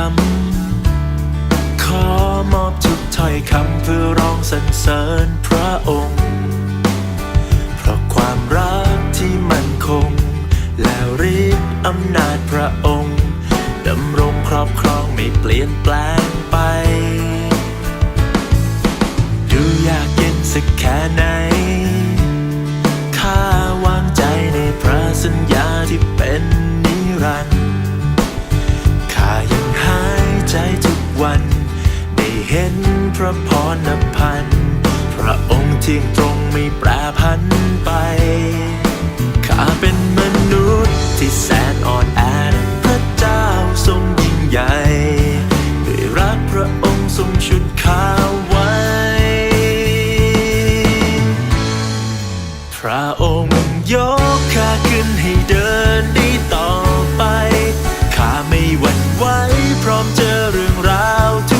ำ ขอมอบทุกถ้อยคำเพื่อร้องสรรเสริญพระองค์ เพราะความรักที่มั่นคง และฤทธิ์อำนาจพระองค์ดำรงครอบครองไม่เปลี่ยนแปลงไป ดูอยากเย็นสักแค่ไหน ที่ยงตรงไม่แปรพันไปข้าเป็นมนุษย์ที่แสนอ่อนแอพระเจ้าทรงยิ่งใหญ่ด้วยรักพระองค์ทรงชุดข้าไว้ พระองค์ยกข้าขึ้นให้เดินได้ต่อไป ข้าไม่หวั่นไหวพร้อมเจอเรื่องราวทุก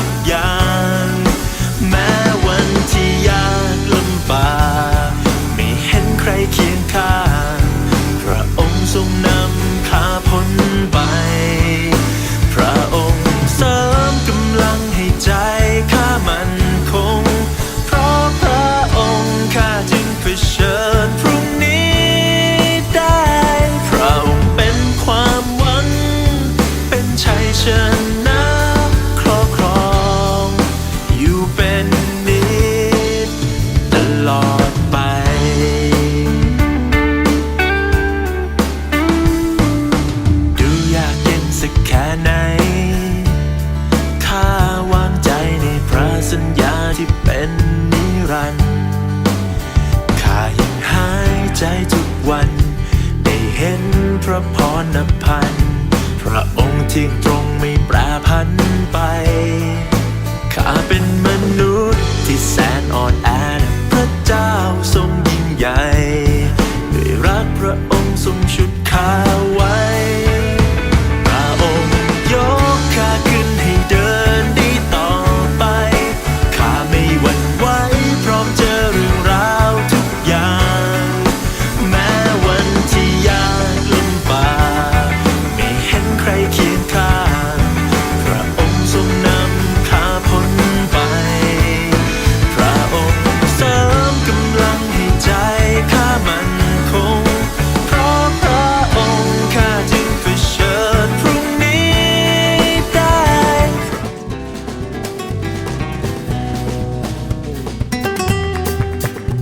พระพรนพัน พระองค์ที่ยงตรงไม่แปรพันไป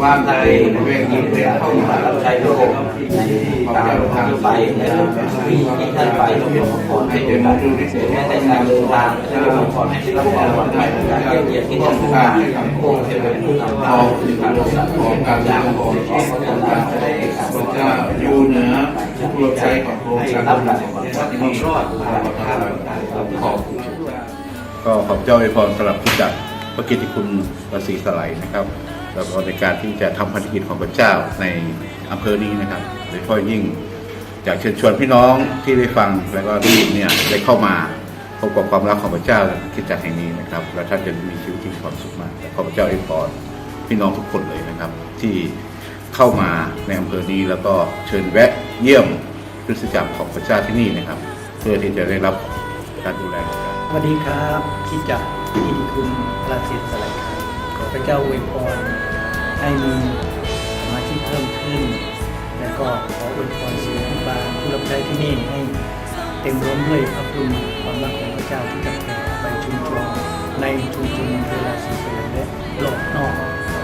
ความในเวรยินเป็นเข้ามาใจโลกตามทางไปนะครับที่ท่านไปต้องขอพรให้เดินดูที่สุดแม้แต่การเดินทางจะขอพรให้ที่รับความปลอดภัยการเยี่ยมเยียนที่ท่านผู้การคงจะเป็นผู้นำทาถึงการรักษาของการยางของที่ของการจะได้พระเจ้าอยู่เหนือผู้รับใช้ของพระองค์รับการมีรอดขอบคุณก็ขอบเจ้าอวยพรสำหรับผู้จัดพระกิติคุณประสีสไลนะครับ แล้วก็ในการที่จะทำพันธกิจของพระเจ้าในอำเภอนี้นะครับโดยเฉพาะยิ่งอยากเชิญชวนพี่น้องที่ได้ฟังแล้วก็ได้ยินเนี่ยได้เข้ามาพบกับความรักของพระเจ้าคิดจักแห่งนี้นะครับ และท่านจะมีชีวิตที่มีความสุขมากขอพระเจ้าอวยพรพี่น้องทุกคนเลยนะครับ ที่เข้ามาในอำเภอนี้แล้วก็เชิญแวะเยี่ยมคริสตจักรของพระเจ้าที่นี่นะครับ เพื่อที่จะได้รับการดูแลของพระเจ้าสวัสดีครับคิดจากอินคุณพระศิษย์สลายขอพระเจ้าอวยพร ให้มีสมาชิกเพิ่มขึ้น และก็ขออวยพรศิษย์บาลผู้รับใช้ที่นี่ให้เต็มล้นด้วยพระคุณความรักของพระเจ้าที่จะแผ่ไปชุมชนในชุมชนเวลาศิษย์สลายและรอบนอก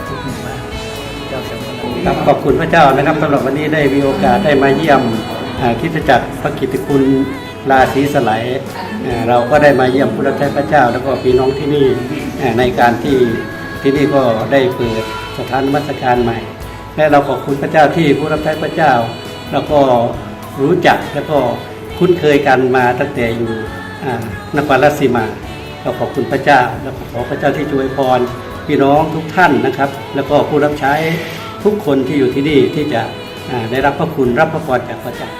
ทุกหมู่บ้านเจ้าสำนักครับขอบคุณพระเจ้านะครับสำหรับวันนี้ได้มีโอกาสได้มาเยี่ยมอ่าคริสตจักรพระกิติคุณราศีสไลเราก็ได้มาเยี่ยมผู้รับใช้พระเจ้า แล้วก็พี่น้องที่นี่ในการที่ที่นี่ก็ได้เปิด สถานนมัสการใหม่และเราขอบคุณพระเจ้าที่ผู้รับใช้พระเจ้า แล้วก็รู้จักแล้วก็คุ้นเคยกันมาตั้งแต่อยู่นครราชสีมาก็ขอบคุณพระเจ้า แล้วขอพระเจ้าที่ช่วยพรพี่น้องทุกท่านนะครับ แล้วก็ผู้รับใช้ทุกคนที่อยู่ที่นี่ที่จะได้รับพระคุณรับพระพรจากพระเจ้า